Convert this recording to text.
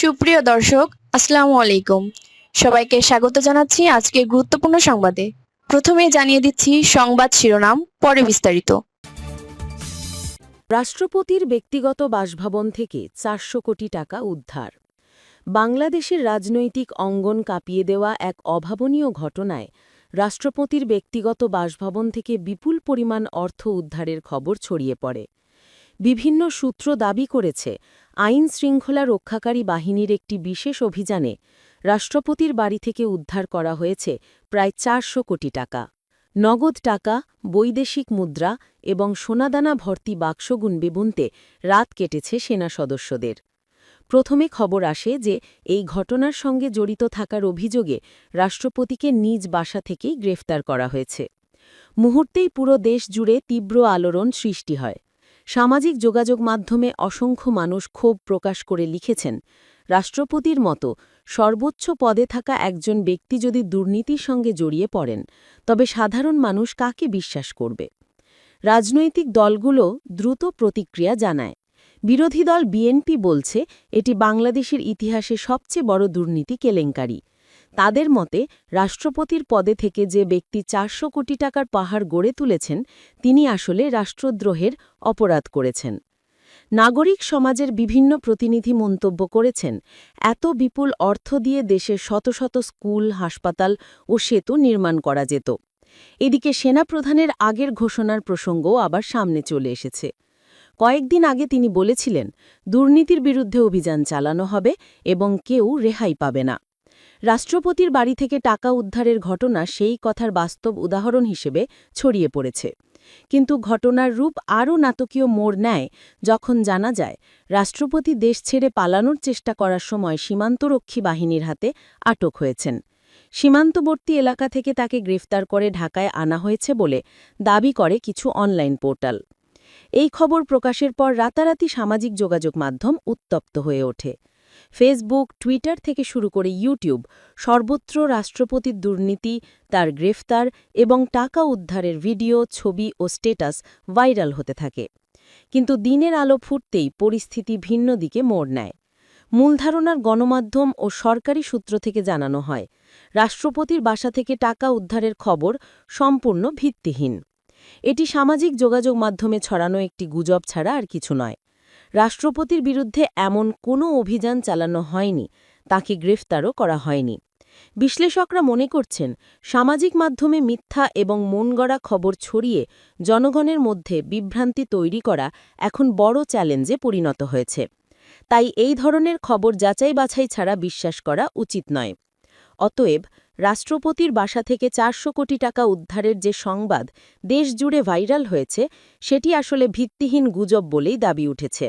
সুপ্রিয় দর্শক, আসসালামু আলাইকুম। সবাইকে স্বাগত জানাচ্ছি আজকে গুরুত্বপূর্ণ সংবাদে। প্রথমে জানিয়ে দিচ্ছি সংবাদ শিরোনাম, পরে বিস্তারিত। রাষ্ট্রপতির ব্যক্তিগত বাসভবন থেকে চারশো কোটি টাকা উদ্ধার। বাংলাদেশের রাজনৈতিক অঙ্গন কাঁপিয়ে দেওয়া এক অভাবনীয় ঘটনায় রাষ্ট্রপতির ব্যক্তিগত বাসভবন থেকে বিপুল পরিমাণ অর্থ উদ্ধারের খবর ছড়িয়ে পড়ে। বিভিন্ন সূত্র দাবি করেছে আইন শৃঙ্খলা রক্ষাকারী বাহিনীর একটি বিশেষ অভিযানে রাষ্ট্রপতির বাড়ি থেকে উদ্ধার করা হয়েছে প্রায় চারশো কোটি টাকা। নগদ টাকা, বৈদেশিক মুদ্রা এবং সোনাদানা ভর্তি বাক্স গুনবে বুনতে রাত কেটেছে সেনা সদস্যদের। প্রথমে খবর আসে যে, এই ঘটনার সঙ্গে জড়িত থাকার অভিযোগে রাষ্ট্রপতিকে নিজ বাসা থেকেই গ্রেফতার করা হয়েছে। মুহূর্তেই পুরো দেশ জুড়ে তীব্র আলোড়ন সৃষ্টি হয়। সামাজিক যোগাযোগ মাধ্যমে অসংখ্য মানুষ ক্ষোভ প্রকাশ করে লিখেছেন, রাষ্ট্রপতির মতো সর্বোচ্চ পদে থাকা একজন ব্যক্তি যদি দুর্নীতির সঙ্গে জড়িয়ে পড়েন, তবে সাধারণ মানুষ কাকে বিশ্বাস করবে? রাজনৈতিক দলগুলো দ্রুত প্রতিক্রিয়া জানায়। বিরোধী দল বিএনপি বলছে, এটি বাংলাদেশের ইতিহাসে সবচেয়ে বড় দুর্নীতি কেলেঙ্কারি। তাদের মতে, রাষ্ট্রপতির পদে থেকে যে ব্যক্তি চারশো কোটি টাকার পাহাড় গড়ে তুলেছেন, তিনি আসলে রাষ্ট্রদ্রোহের অপরাধ করেছেন। নাগরিক সমাজের বিভিন্ন প্রতিনিধি মন্তব্য করেছেন, এত বিপুল অর্থ দিয়ে দেশের শত শত স্কুল, হাসপাতাল ও সেতু নির্মাণ করা যেত। এদিকে সেনাপ্রধানের আগের ঘোষণার প্রসঙ্গও আবার সামনে চলে এসেছে। কয়েকদিন আগে তিনি বলেছিলেন, দুর্নীতির বিরুদ্ধে অভিযান চালানো হবে এবং কেউ রেহাই পাবে না। রাষ্ট্রপতির বাড়ি থেকে টাকা উদ্ধারের ঘটনা সেই কথার বাস্তব উদাহরণ হিসেবে ছড়িয়ে পড়েছে। কিন্তু ঘটনার রূপ আরও নাটকীয় মোড় নেয় যখন জানা যায়, রাষ্ট্রপতি দেশ ছেড়ে পালানোর চেষ্টা করার সময় সীমান্তরক্ষী বাহিনীর হাতে আটক হয়েছেন। সীমান্তবর্তী এলাকা থেকে তাকে গ্রেফতার করে ঢাকায় আনা হয়েছে বলে দাবি করে কিছু অনলাইন পোর্টাল। এই খবর প্রকাশের পর রাতারাতি সামাজিক যোগাযোগ মাধ্যম উত্তপ্ত হয়ে ওঠে। ফেসবুক, টুইটার থেকে শুরু করে ইউটিউব, সর্বত্র রাষ্ট্রপতির দুর্নীতি, তার গ্রেফতার এবং টাকা উদ্ধারের ভিডিও, ছবি ও স্টেটাস ভাইরাল হতে থাকে। কিন্তু দিনের আলো ফুটতেই পরিস্থিতি ভিন্ন দিকে মোড় নেয়। মূলধারণার গণমাধ্যম ও সরকারি সূত্র থেকে জানানো হয়, রাষ্ট্রপতির বাসা থেকে টাকা উদ্ধারের খবর সম্পূর্ণ ভিত্তিহীন। এটি সামাজিক যোগাযোগ মাধ্যমে ছড়ানো একটি গুজব ছাড়া আর কিছু নয়। রাষ্ট্রপতির বিরুদ্ধে এমন কোনো অভিযান চালানো হয়নি, তাকে গ্রেফতারও করা হয়নি। বিশ্লেষকরা মনে করছেন, সামাজিক মাধ্যমে মিথ্যা এবং মনগড়া খবর ছড়িয়ে জনগণের মধ্যে বিভ্রান্তি তৈরি করা এখন বড় চ্যালেঞ্জে পরিণত হয়েছে। তাই এই ধরনের খবর যাচাই বাছাই ছাড়া বিশ্বাস করা উচিত নয়। অতএব, রাষ্ট্রপতির বাসা থেকে চারশো কোটি টাকা উদ্ধারের যে সংবাদ দেশজুড়ে ভাইরাল হয়েছে, সেটি আসলে ভিত্তিহীন গুজব বলেই দাবি উঠেছে।